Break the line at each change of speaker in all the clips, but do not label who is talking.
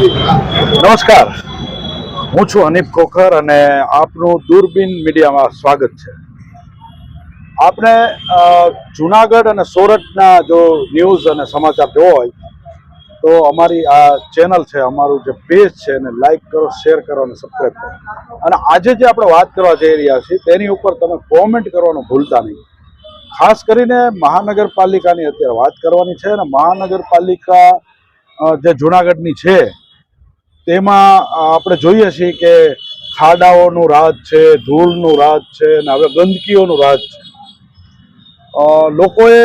નમસ્કાર. હું છું હનીફ ખોખર અને આપનું દૂરબીન મીડિયામાં સ્વાગત છે. આપણે જુનાગઢ અને સોરઠના જો ન્યૂઝ અને સમાચાર જોવો હોય, તો અમારી આ ચેનલ છે, અમારું જે પેજ છે, એને લાઈક કરો, શેર કરો અને સબસ્ક્રાઈબ કરો. અને આજે જે આપણે વાત કરવા જઈ રહ્યા છીએ, તેની ઉપર તમે કોમેન્ટ કરવાનું ભૂલતા નહીં. ખાસ કરીને મહાનગરપાલિકાની અત્યારે વાત કરવાની છે અને મહાનગરપાલિકા જે જુનાગઢની છે તેમાં આપણે જોઈએ છીએ કે ખાડાઓનું રાજ છે, ધૂળનું રાજ છે અને હવે ગંદકીઓનું રાજ છે. લોકોએ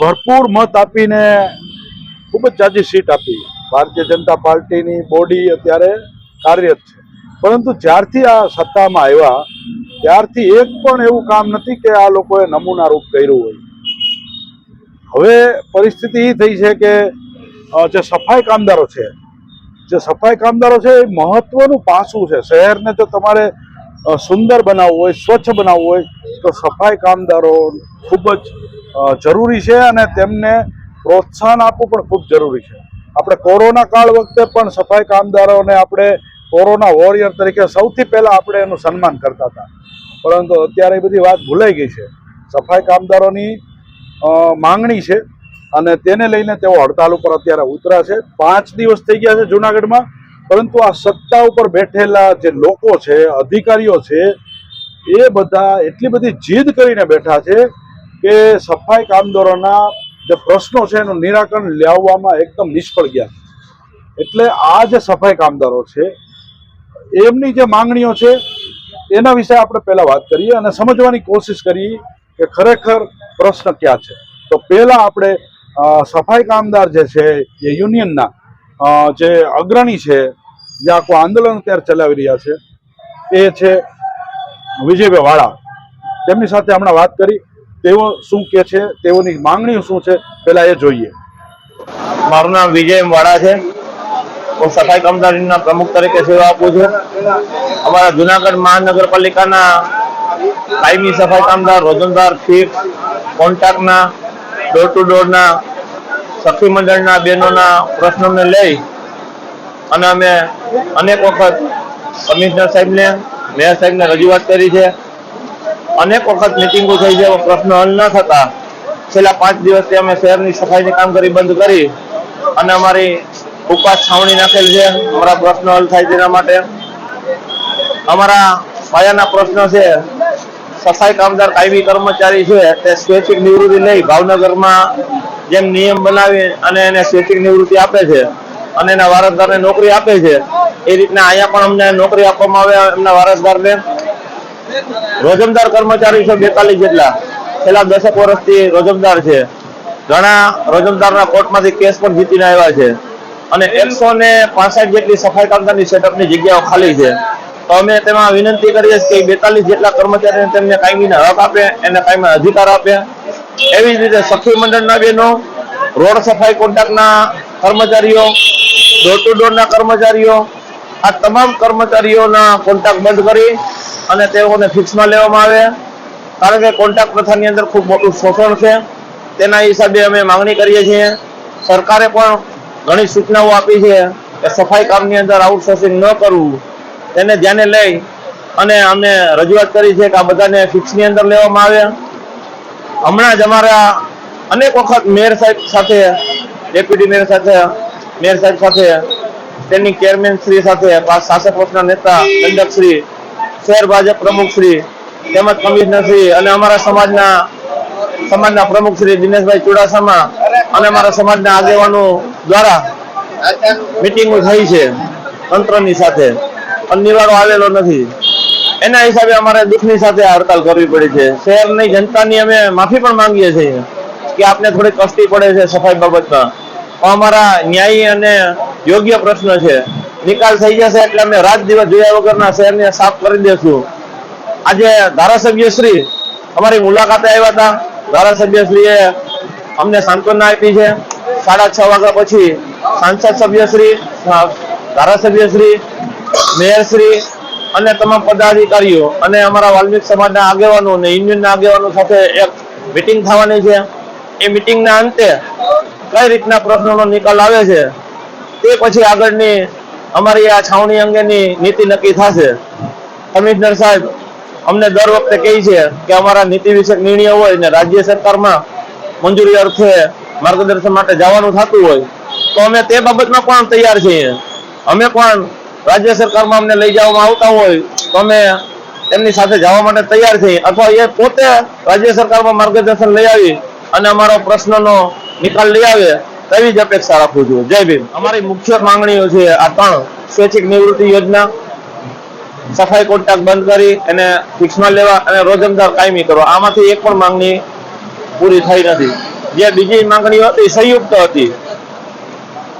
ભરપૂર મત આપીને ખૂબ જ જાજી સીટ આપી. ભારતીય જનતા પાર્ટીની બોડી અત્યારે કાર્યરત છે. પરંતુ જ્યારથી આ સત્તામાં આવ્યા, ત્યારથી એક પણ એવું કામ નથી કે આ લોકોએ નમૂના રૂપ કર્યું હોય. હવે પરિસ્થિતિ એ થઈ છે કે જે સફાઈ કામદારો છે જે સફાઈ કામદારો છે, એ મહત્વનું પાસું છે. શહેરને જો તમારે સુંદર બનાવવું હોય, સ્વચ્છ બનાવવું હોય, તો સફાઈ કામદારો ખૂબ જ જરૂરી છે અને તેમને પ્રોત્સાહન આપવું પણ ખૂબ જરૂરી છે. આપણે કોરોના કાળ વખતે પણ સફાઈ કામદારોને આપણે કોરોના વોરિયર તરીકે સૌથી પહેલાં આપણે એનું સન્માન કરતા હતા. પરંતુ અત્યારે એ બધી વાત ભૂલાઈ ગઈ છે. સફાઈ કામદારોની માંગણી છે. અને તેને લઈને તેઓ હડતાલ ઉપર અત્યારે ઉતર્યા છે. પાંચ દિવસ થઈ ગયા છે જુનાગઢમાં, પરંતુ આ સત્તા ઉપર બેઠેલા જે લોકો છે, અધિકારીઓ છે, એ બધા એટલી બધી જીદ કરીને બેઠા છે કે સફાઈ કામદારોના જે પ્રશ્નો છે એનું નિરાકરણ લાવવામાં એકદમ નિષ્ફળ ગયા એટલે આ જે સફાઈ કામદારો છે, એમની જે માંગણીઓ છે, એના વિશે આપણે પહેલા વાત કરીએ અને સમજવાની કોશિશ કરીએ કે ખરેખર પ્રશ્ન ક્યાં છે. તો પહેલા આપણે સફાઈ કામદાર જે છે, એ યુનિયનના જે અગ્રણી છે, જે આખું આંદોલન અત્યારે ચલાવી રહ્યા છે, એ છે વિજયભાઈ વાળા. તેમની સાથે હમણાં વાત કરી, તેઓ શું કે છે, તેઓની માંગણીઓ શું છે, પહેલા એ જોઈએ.
મારું નામ વિજય વાળા છે. હું સફાઈ કામદારીના પ્રમુખ તરીકે સેવા આપું છું. અમારા જુનાગઢ મહાનગરપાલિકાના કાયમી સફાઈ કામદાર રોજંદાર ફિક્સ કોન્ટ્રાક્ટના ડોર ટુ ડોરના સખી મંડળના બહેનોના પ્રશ્નોને લઈ અને અમે અનેક વખત કમિશનર સાહેબને, મેયર સાહેબને રજૂઆત કરી છે. અનેક વખત મિટિંગો થઈ છે પ્રશ્નો હલ ન થતા. છેલ્લા પાંચ દિવસથી અમે શહેરની સફાઈની કામગીરી બંધ કરી અને અમારી ઉપવાસ છાવણી નાખેલ છે. અમારા પ્રશ્નો હલ થાય તેના માટે. અમારા પાયાના પ્રશ્નો છે સફાઈ કામદાર કાયમી કર્મચારી છે, તે સ્વૈચ્છિક નિવૃત્તિ લઈ ભાવનગરમાં જેમ નિયમ બનાવી અને એને સ્વૈચ્છિક નિવૃત્તિ આપે છે અને એના વારસદારને નોકરી આપે છે, એ રીતના અહીંયા પણ અમને નોકરી આપવામાં આવે એમના વારસદારને. રોજમદાર કર્મચારી છે બેતાલીસ જેટલા, છેલ્લા દસેક વર્ષથી રોજમદાર છે. ઘણા રોજમદારના કોર્ટમાંથી કેસ પણ જીતીને આવ્યા છે. અને એકસો ને પાસઠ જેટલી સફાઈ કામદારની સેટઅપની જગ્યાઓ ખાલી છે. તો અમે તેમાં વિનંતી કરીએ છીએ કે બેતાલીસ જેટલા કર્મચારીને તેમને કાયમીના હક આપે, એને કાયમી અધિકાર આપે. એવી જ રીતે સખી મંડળના બહેનો, રોડ સફાઈ કોન્ટ્રાક્ટના કર્મચારીઓ ડોર ટુ ડોરના કર્મચારીઓ, આ તમામ કર્મચારીઓના કોન્ટ્રાક્ટ બંધ કરી અને તેઓને ફિક્સમાં લેવામાં આવે. કારણ કે કોન્ટ્રાક્ટ પ્રથાની અંદર ખૂબ મોટું શોષણ છે. તેના હિસાબે અમે માંગણી કરીએ છીએ. સરકારે પણ ઘણી સૂચનાઓ આપી છે કે સફાઈ કામની અંદર આઉટસોર્સિંગ ન કરવું. તેને ધ્યાને લઈ અને અમે રજૂઆત કરી છે કે આ બધાને ફિક્સની અંદર લેવામાં આવે. હમણાં જ અમારા અનેક વખત મેયર સાહેબ સાથે ડેપ્યુટી મેયર સાથે મેયર સાહેબ સાથે તેની ચેરમેન શ્રી સાથે શાસક પક્ષના નેતા દંડક શ્રી શહેર ભાજપ પ્રમુખ શ્રી તેમજ કમિશનર શ્રી અને અમારા સમાજના સમાજના પ્રમુખ શ્રી દિનેશભાઈ ચુડાસમા અને અમારા સમાજના આગેવાનો દ્વારા મિટિંગો થઈ છે તંત્રની સાથે. નિવારો આવેલો નથી. એના હિસાબે અમારે દુઃખની સાથે હડતાલ કરવી પડી છે. શહેરની જનતાની અમે માફી પણ માંગીએ છીએ કે આપને થોડી કષ્ટી પડે છે સફાઈ બાબતમાં. અમારા ન્યાયી અને યોગ્ય પ્રશ્ન છે. નિકાલ થઈ જશે એટલે અમે રાત દિવસ જોયા વગરના શહેરને સાફ કરી દેશું. આજે ધારાસભ્ય શ્રી અમારી મુલાકાતે આવ્યા હતા. ધારાસભ્ય શ્રીએ અમને સાંત્વના આપી છે. સાડા છ વાગ્યા પછી સાંસદ સભ્ય શ્રી ધારાસભ્ય શ્રી મેયર શ્રી અને તમામ પદાધિકારીઓ અને અમારા વાલ્મિક સમાજના આગેવાનો અને યુનિયનના આગેવાનો સાથે એક મિટિંગ થવાની છે. એ મિટિંગના અંતે કઈ રીતના પ્રશ્નોનો નિકાલ આવે છે તે પછી આગળની અમારી આ છાવણી અંગેની નીતિ નક્કી થશે. કમિશનર સાહેબ, અમને દર વખતે કહે છે કે અમારા નીતિ વિષયક નિર્ણય હોય ને રાજ્ય સરકારમાં મંજૂરી અર્થે માર્ગદર્શન માટે જવાનું થતું હોય, તો અમે તે બાબતમાં પણ તૈયાર છીએ? અમે પણ રાજ્ય સરકારમાં અમને લઈ જવામાં આવતા હોય, તો અમે એમની સાથે જવા માટે તૈયાર થઈ અથવા એ પોતે રાજ્ય સરકારમાં માર્ગદર્શન લઈ આવી અને અમારો પ્રશ્નનો નિકાલ લઈ આવે, તેવી જ અપેક્ષા રાખું છું. જય ભીમ. અમારી મુખ્ય માંગણીઓ છે આ ત્રણ. સ્વૈચ્છિક નિવૃત્તિ યોજના, સફાઈ કોન્ટ્રાક્ટ બંધ કરી એને ફિક્સમાં લેવા અને રોજમદાર કાયમી કરવા આમાંથી એક પણ માંગણી પૂરી થઈ નથી. જે બીજી માંગણીઓ હતી, સંયુક્ત હતી.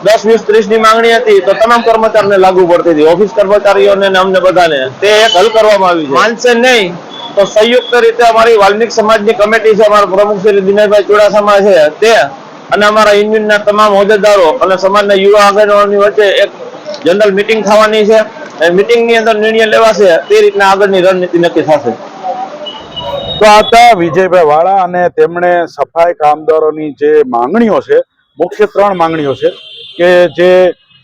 દસ વીસ ત્રીસની માંગણી હતી તો તમામ કર્મચારીને લાગુ પડતી હતી. ઓફિસ કર્મચારીઓને ને અમને બધાને તે એક હલ કરવામાં આવી છે. માનશે નહીં તો સંયુક્ત રીતે અમારી વાલ્મિક સમાજની કમિટી છે અમારા પ્રમુખ શ્રી દિનેશભાઈ ચુડાસમા છે તે અને અમારા યુનિયનના તમામ હોદ્દેદારો અને સમાજના યુવા આગેવાનોની વચ્ચે એક જનરલ મિટિંગ થવાની છે. એ મિટિંગની અંદર નિર્ણય લેવાશે તે રીતના આગળની રણનીતિ નક્કી થશે.
તો આ હતા વિજયભાઈ વાળા અને તેમણે સફાઈ કામદારોની જે માંગણીઓ છે મુખ્ય ત્રણ માંગણીઓ છે. કે જે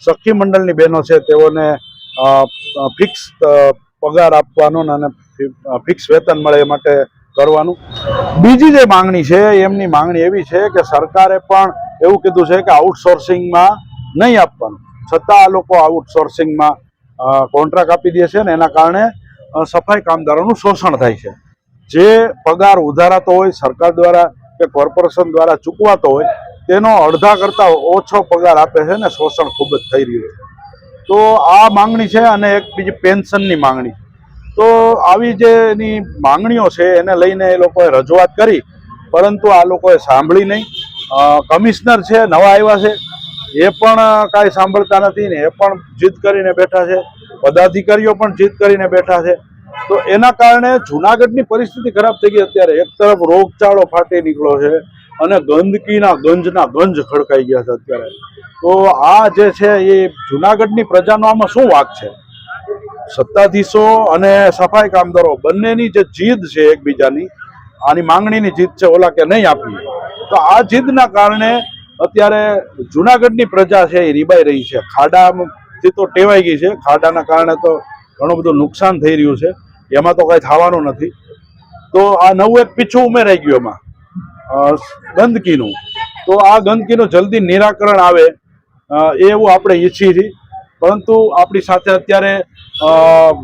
સખી મંડળની બહેનો છે, તેઓને ફિક્સ પગાર આપવાનો અને ફિક્સ વેતન મળે એ માટે કરવાનું. બીજી જે માંગણી છે, એમની માંગણી એવી છે કે સરકારે પણ એવું કીધું છે કે આઉટસોર્સિંગમાં નહીં આપવાનું. છતાં આ લોકો આઉટસોર્સિંગમાં કોન્ટ્રાક્ટ આપી દે છે ને એના કારણે સફાઈ કામદારોનું શોષણ થાય છે. જે પગાર ઉધારાતો હોય, સરકાર દ્વારા કે કોર્પોરેશન દ્વારા ચૂકવાતો હોય તેનો અડધા કરતાં ઓછો પગાર આપે છે ને શોષણ ખૂબ જ થઈ રહ્યું છે. તો આ માંગણી છે અને એક બીજી પેન્શનની માંગણી. તો આવી જે એની માંગણીઓ છે એને લઈને એ લોકોએ રજૂઆત કરી, પરંતુ આ લોકોએ સાંભળી નહીં. કમિશનર છે, નવા આવ્યા છે. એ પણ કાંઈ સાંભળતા નથી ને એ પણ જીદ કરીને બેઠા છે. પદાધિકારીઓ પણ જીદ કરીને બેઠા છે. તો એના કારણે જુનાગઢની પરિસ્થિતિ ખરાબ થઈ ગઈ અત્યારે. એક તરફ રોગચાળો ફાટી નીકળ્યો છે અને ગંદકીના ગંજના ગંજ ખડકાઈ ગયા છે અત્યારે. તો આ જે છે એ જુનાગઢની પ્રજાનો આમાં શું વાક છે? સત્તાધીશો અને સફાઈ કામદારો બંનેની જે જીદ છે એકબીજાની, આની માંગણીની જીદ છે ઓલા કે નહીં આપવી? તો આ જીદના કારણે અત્યારે જુનાગઢની પ્રજા છે એ રીબાઈ રહી છે. ખાડાથી તો ટેવાઈ ગઈ છે. ખાડાના કારણે તો ઘણું બધું નુકસાન થઈ રહ્યું છે. એમાં તો કાંઈ થવાનું નથી. તો આ નવું એક પીછું ઉમેરાઈ ગયું એમાં. ગંદકીનું. તો આ ગંદકીનું જલ્દી નિરાકરણ આવે એવું આપણે ઈચ્છીએ છીએ. પરંતુ આપણી સાથે અત્યારે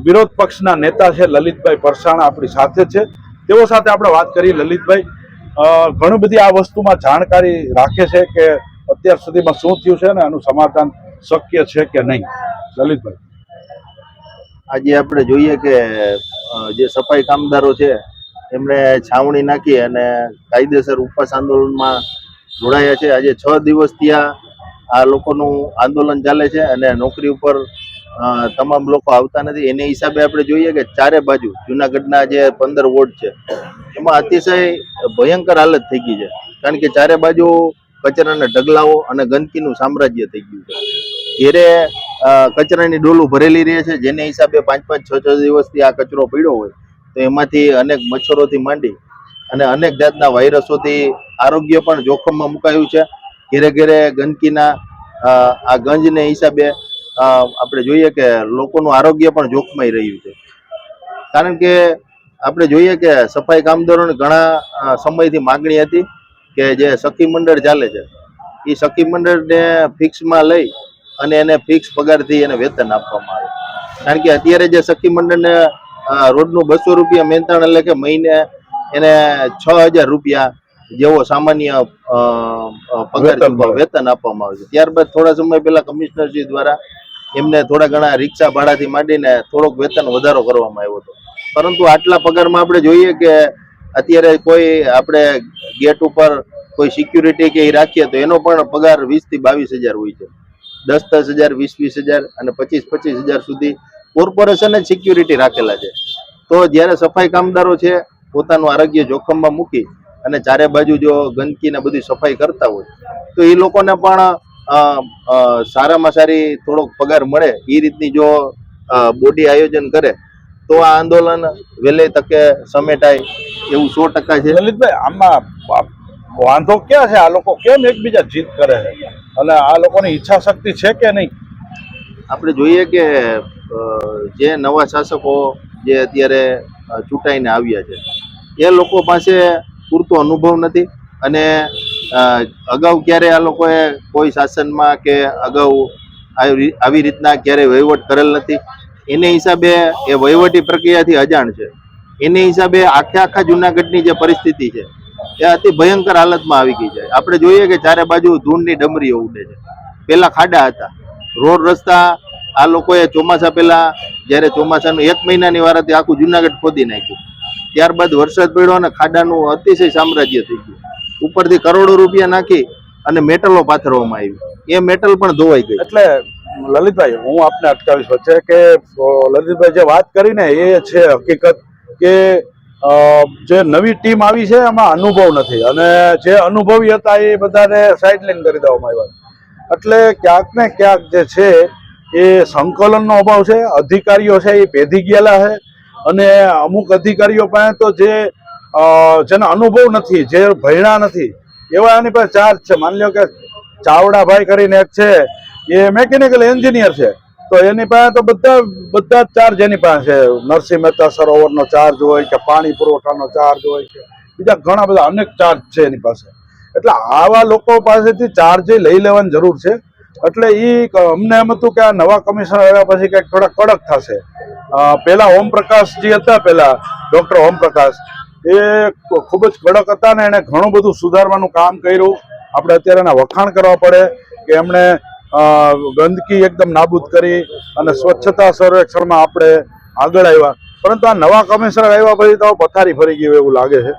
વિરોધ પક્ષના નેતા છે લલિતભાઈ પરસાણા આપણી સાથે છે. તેઓ સાથે આપણે વાત કરી. લલિતભાઈ ઘણી બધી આ વસ્તુમાં જાણકારી રાખે છે કે અત્યાર સુધીમાં શું થયું છે ને આનું સમાધાન શક્ય છે કે નહીં? લલિતભાઈ.
આજે આપણે જોઈએ કે જે સફાઈ કામદારો છે એમણે છાવણી નાખી અને કાયદેસર ઉપવાસ આંદોલનમાં જોડાયા છે. આજે છ દિવસ ત્યાં આ લોકોનું આંદોલન ચાલે છે અને નોકરી ઉપર તમામ લોકો આવતા નથી. એને હિસાબે આપણે જોઈએ કે ચારે બાજુ જુનાગઢના જે પંદર વોર્ડ છે, એમાં અતિશય ભયંકર હાલત થઈ ગઈ છે. કારણ કે ચારે બાજુ કચરાના ઢગલાઓ અને ગંદકીનું સામ્રાજ્ય થઈ ગયું છે. ઘેરે કચરાની ડોલું ભરેલી રહે છે. જેને હિસાબે પાંચ પાંચ છ છ દિવસથી આ કચરો પડ્યો હોય. તો એમાંથી અનેક મચ્છરોથી માંડી અને અનેક જાતના વાયરસોથી આરોગ્ય પણ જોખમમાં મુકાયું છે. ઘેરે ઘેરે ગંદકીના આ ગંજને હિસાબે આપણે જોઈએ કે લોકોનું આરોગ્ય પણ જોખમાઈ રહ્યું છે. કારણ કે આપણે જોઈએ કે સફાઈ કામદારોને ઘણા સમયથી માગણી હતી કે જે સખી મંડળ ચાલે છે. એ સખી મંડળને ફિક્સમાં લઈ અને એને ફિક્સ પગારથી એને વેતન આપવામાં આવે. કારણ કે અત્યારે જે સખી મંડળને રોજનું બસો રૂપિયા મહેતાણ એટલે કે મહિને એને છ હજાર રૂપિયા જેવો સામાન્ય પગાર
વેતન
વેતન આપવામાં આવે છે. ત્યારબાદ થોડા સમય પહેલા કમિશનરશ્રી દ્વારા એમને થોડા ઘણા રિક્ષા ભાડાથી માંડીને થોડોક વેતન વધારો કરવામાં આવ્યો હતો. પરંતુ આટલા પગારમાં આપણે જોઈએ કે અત્યારે કોઈ આપણે ગેટ ઉપર કોઈ સિક્યુરિટી કે એ રાખીએ તો એનો પણ પગાર વીસથી બાવીસ હજાર હોય છે. દસ દસ હજાર વીસ વીસ હજાર અને પચીસ પચીસ હજાર સુધી કોર્પોરેશને સિક્યુરિટી રાખેલા છે. તો જ્યારે સફાઈ કામદારો છે પોતાનું આરોગ્ય જોખમમાં મૂકી અને ચારે બાજુ જો ગંદકી ને બધી સફાઈ કરતા હોય તો એ લોકોને પણ સારામાં સારી થોડોક પગાર મળે. એ રીતની જો બોડી આયોજન કરે તો આ આંદોલન વહેલે તકે સમેટાય એવું સો ટકા છે.
લલિતભાઈ આમાં વાંધો ક્યાં છે? આ લોકો કેમ એકબીજા જીત કરે છે? અને આ લોકોની ઈચ્છા શક્તિ છે કે નહીં?
આપણે જોઈએ કે જે નવા શાસકો જે અત્યારે ચૂંટાઈને આવ્યા છે, એ લોકો પાસે પૂરતો અનુભવ નથી અને અગાઉ ક્યારે આ લોકોએ કોઈ શાસનમાં કે અગાઉ આવી રીતના ક્યારે વહીવટ કરેલ નથી, એને હિસાબે એ વહીવટી પ્રક્રિયાથી અજાણ છે. એને હિસાબે આખે આખા જુનાગઢની જે પરિસ્થિતિ છે, એ અતિ ભયંકર હાલતમાં આવી ગઈ છે. આપણે જોઈએ કે ચારે બાજુ ધૂળની ડમરીઓ ઉડે છે. પેલા ખાડા હતા. રોડ રસ્તા આ લોકોએ ચોમાસા પહેલાં જ્યારે ચોમાસાનું એક મહિનાની વાર હતી, આખું જુનાગઢ ખોદી નાખ્યું. ત્યારબાદ વરસાદ પડ્યો અને ખાડાનું અતિશય સામ્રાજ્ય થઈ ગયું. ઉપરથી કરોડો રૂપિયા નાખી અને મેટલો પાથરવામાં આવી. એ મેટલ પણ ધોવાઈ ગઈ
એટલે લલિતભાઈ, હું આપને અટકાવીશ વચ્ચે કે લલિતભાઈ જે વાત કરીને એ છે હકીકત કે જે નવી ટીમ આવી છે એમાં અનુભવ નથી. અને જે અનુભવી હતા એ બધાને સાઇડલાઇન કરી દેવામાં આવ્યા. એટલે ક્યાંક ને ક્યાંક જે છે એ સંકલનનો અભાવ છે, અધિકારીઓ છે એ ભેદી ગયેલા છે અને અમુક અધિકારીઓ પાસે તો જે જેનો અનુભવ નથી, જે ભણ્યા નથી, એવા એની પાસે ચાર્જ છે. માની લો કે ચાવડાભાઈ કરીને એક છે, એ મેકેનિકલ એન્જિનિયર છે. તો એની પાસે તો બધા બધા ચાર્જ એની પાસે છે. નરસિંહ મહેતા સરોવરનો ચાર્જ હોય કે પાણી પુરવઠાનો ચાર્જ હોય કે બીજા ઘણા બધા અનેક ચાર્જ છે એની પાસે. એટલે આવા લોકો પાસેથી ચાર્જ લઈ લેવાની જરૂર છે. એટલે એ અમને એમ હતું કે આ નવા કમિશનર આવ્યા પછી કંઈક થોડા કડક થશે. પેલા ઓમપ્રકાશજી હતા પેલા ડોક્ટર ઓમપ્રકાશ એ ખૂબ જ કડક હતા ને એણે ઘણું બધું સુધારવાનું કામ કર્યું. આપણે અત્યારે એના વખાણ કરવા પડે કે એમણે ગંદકી એકદમ નાબૂદ કરી અને સ્વચ્છતા સર્વેક્ષણમાં આપણે આગળ આવ્યા. પરંતુ આ નવા કમિશનર આવ્યા પછી તો પથારી ફરી ગયું એવું લાગે છે.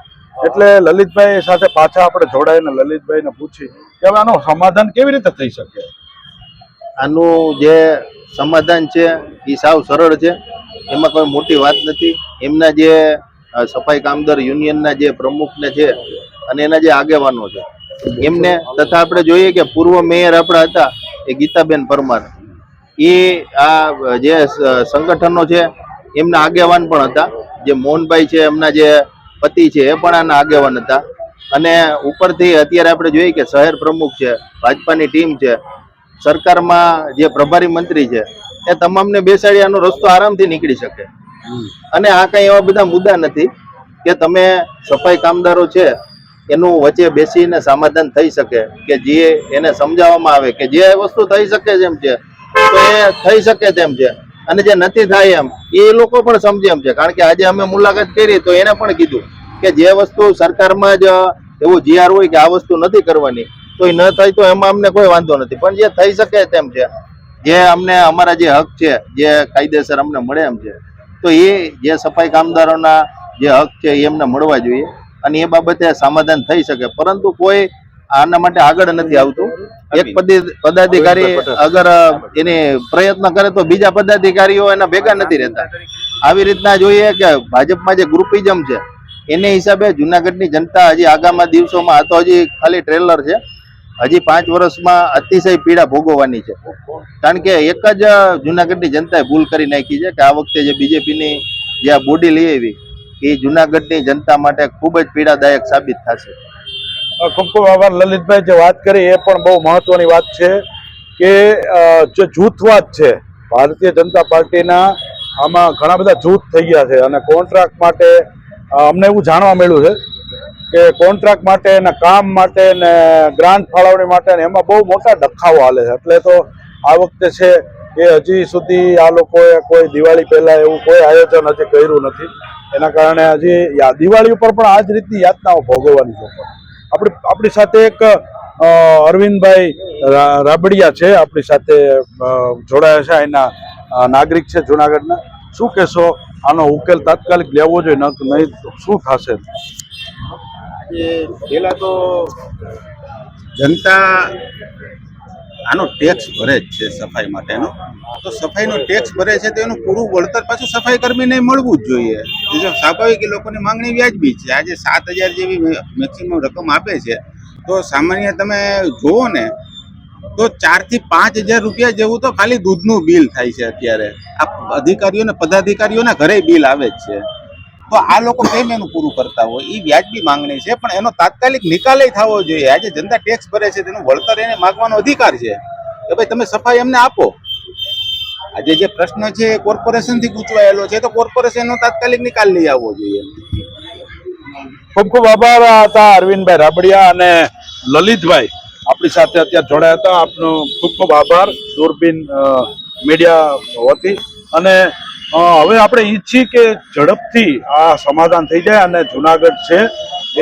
એટલે લલિતભાઈ સાથે પાછા આપણે જોડાઈને લલિતભાઈને પૂછી કે આનું સમાધાન કેવી રીતે થઈ શકે?
આનું જે સમાધાન છે એ સાવ સરળ છે. એમાં કોઈ મોટી વાત નથી. એમના જે સફાઈ કામદાર યુનિયનના જે પ્રમુખને છે, અને એના જે આગેવાનો છે, એમને તથા આપણે જોઈએ કે પૂર્વ મેયર આપણા હતા, એ ગીતાબેન પરમાર. એ આ જે સંગઠનો છે, એમના આગેવાન પણ હતા. જે મોહનભાઈ છે, એમના જે પતિ છે, એ પણ આના આગેવાન હતા. અને ઉપરથી અત્યારે આપણે જોઈએ કે શહેર પ્રમુખ છે, ભાજપાની ટીમ છે સરકારમાં જે પ્રભારી મંત્રી છે એ તમામને બેસાડી આનો રસ્તો આરામથી નીકળી શકે. અને આ કઈ એવા બધા મુદ્દા નથી કે તમે સફાઈ કામદારો છે એનું વચ્ચે બેસીને સમાધાન થઈ શકે કે જે એને સમજાવવામાં આવે કે જે વસ્તુ થઈ શકે તેમ છે તો એ થઈ શકે તેમ છે. અને જે નથી થાય એમ એ લોકો પણ સમજે એમ છે. કારણ કે આજે અમે મુલાકાત કરી તો એને પણ કીધું કે જે વસ્તુ સરકારમાં જ એવું જીઆર હોય કે આ વસ્તુ નથી કરવાની તો એ ન થાય તો એમાં અમને કોઈ વાંધો નથી. પણ જે થઈ શકે તેમ છે. જે અમને અમારા જે હક છે જે કાયદેસર અમને મળે એમ છે તો એ જે સફાઈ કામદારોના જે હક છે એ એમને મળવા જોઈએ અને એ બાબતે સમાધાન થઈ શકે. પરંતુ કોઈ આના માટે આગળ નથી આવતું. એક પદી- પદાધિકારી અગર એને પ્રયત્ન કરે તો બીજા પદાધિકારીઓ એના ભેગા નથી રહેતા. આવી રીતના જોઈએ કે ભાજપમાં જે ગ્રુપિઝમ છે એને હિસાબે જુનાગઢની જનતા હજી આગામી દિવસોમાં આ તો હજી ખાલી ટ્રેલર છે હજી પાંચ વર્ષમાં અતિશય પીડા ભોગવવાની છે. કારણ કે એક જ જુનાગઢની જનતાએ ભૂલ કરી નાખી છે કે આ વખતે જે બીજેપીની જે આ બોડી લઈ આવી, એ જુનાગઢની જનતા માટે ખૂબ જ પીડાદાયક સાબિત થશે.
ખૂબ ખૂબ લલિતભાઈ, જે વાત કરી એ પણ બહુ મહત્વની વાત છે કે જે જૂથવાદ છે, ભારતીય જનતા પાર્ટીના આમાં ઘણા બધા જૂથ થઈ ગયા છે અને કોન્ટ્રાક્ટ માટે અમને એવું જાણવા મળ્યું છે કે કોન્ટ્રાક્ટ માટે ને કામ માટે ને ગ્રાન્ટ ફાળવણી માટે ને એમાં બહુ મોટા ડખાઓ હાલે છે. એટલે તો આ વખતે છે એ હજી સુધી આ લોકોએ કોઈ દિવાળી પહેલાં એવું કોઈ આયોજન હજી કર્યું નથી. એના કારણે હજી દિવાળી ઉપર પણ આ જ રીતની યાતનાઓ ભોગવવાની છે આપણી આપણી સાથે એક અરવિંદભાઈ રાબડિયા છે, આપણી સાથે જોડાયા છે. અહીંના નાગરિક છે જુનાગઢના. શું કહેશો? આનો ઉકેલ તાત્કાલિક લેવો જોઈએ નહીં શું થશે?
આજે પહેલા તો જનતા આનો ટેક્સ ભરે જ છે સફાઈ માટેનો. તો સફાઈનો ટેક્સ ભરે છે તો એનું પૂરું વળતર પાછું સફાઈ કર્મીને મળવું જ જોઈએ. એ જો સ્વાભાવિક એ લોકોની માંગણી વ્યાજબી છે. આજે સાત હજાર જેવી મેક્સિમમ રકમ આપે છે. તો સામાન્ય તમે જુઓ ને, તો ચારથી પાંચ હજાર રૂપિયા જેવું તો ખાલી દૂધનું બિલ થાય છે અત્યારે. આ અધિકારીઓને, પદાધિકારીઓના ઘરે બિલ આવે જ છે. તો આ લોકો કેમ એનું પૂરું કરતા હોય એ વ્યાજબી માંગણી છે, પણ એનો તાત્કાલિક નિકાલ થવો જોઈએ. આજે જનતા ટેક્સ ભરે છે, તેનું વળતર એને માગવાનો અધિકાર છે. કે ભાઈ, તમે સફાઈ એમને આપો. આજે જે પ્રશ્ન છે એ કોર્પોરેશનથી ગૂંચવાયેલો છે, તો કોર્પોરેશનનો તાત્કાલિક નિકાલ લઈ આવવો જોઈએ.
ખૂબ ખૂબ આભાર. હતા અરવિંદભાઈ રાબડિયા અને લલિતભાઈ. આપણી સાથે અત્યારે જોડાયા હતા. આપનો ખૂબ ખૂબ આભાર. દૂરબીન મીડિયા વતી. અને હવે આપણે ઈચ્છી કે ઝડપથી આ સમાધાન થઈ જાય અને જુનાગઢ છે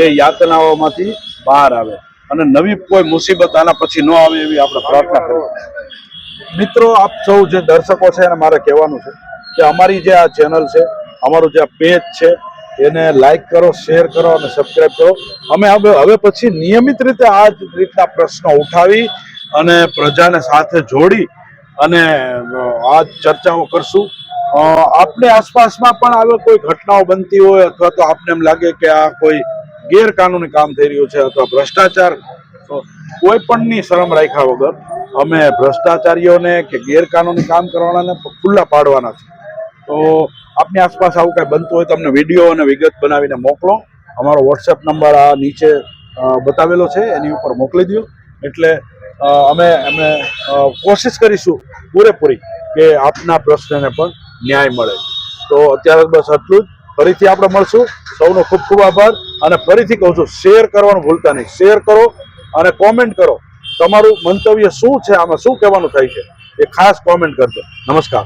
એ યાતનાઓમાંથી બહાર આવે. અને નવી કોઈ મુસીબત આના પછી ન આવે એવી આપણે પ્રાર્થના કરીએ. મિત્રો, આપ સૌ જે દર્શકો છે એને મારે કહેવાનું છે કે અમારી જે આ ચેનલ છે, અમારું જે આ પેજ છે, એને લાઈક કરો, શેર કરો અને સબસ્ક્રાઈબ કરો. અમે હવે હવે પછી નિયમિત રીતે આ રીતના પ્રશ્નો ઉઠાવી અને પ્રજાને સાથે જોડી અને આ ચર્ચાઓ કરશું. આપની આસપાસમાં પણ આવે કોઈ ઘટનાઓ બનતી હોય અથવા તો આપને એમ લાગે કે આ કોઈ ગેરકાનૂની કામ થઈ રહ્યું છે અથવા ભ્રષ્ટાચાર કોઈ પણની શરમ રાખ્યા વગર અમે ભ્રષ્ટાચારીઓને કે ગેરકાનૂની કામ કરવાના ખુલ્લા પાડવાના છે. તો આપની આસપાસ આવું કાંઈ બનતું હોય તો અમને વીડિયો અને વિગત બનાવીને મોકલો. અમારો વોટ્સએપ નંબર આ નીચે બતાવેલો છે, એની ઉપર મોકલી દો એટલે અમે અમે કોશિશ કરીશું પૂરેપૂરી કે આપના પ્રશ્નને પણ ન્યાય મળે. તો અત્યારે બસ આટલું જ. ફરીથી આપણે મળશું. સૌનો ખૂબ ખૂબ આભાર અને ફરીથી કહું છું, શેર કરવાનું ભૂલતા નહીં. શેર કરો અને કોમેન્ટ કરો. તમારું મંતવ્ય શું છે? આમાં શું કહેવાનું થાય છે? એ ખાસ કોમેન્ટ કરજો. નમસ્કાર.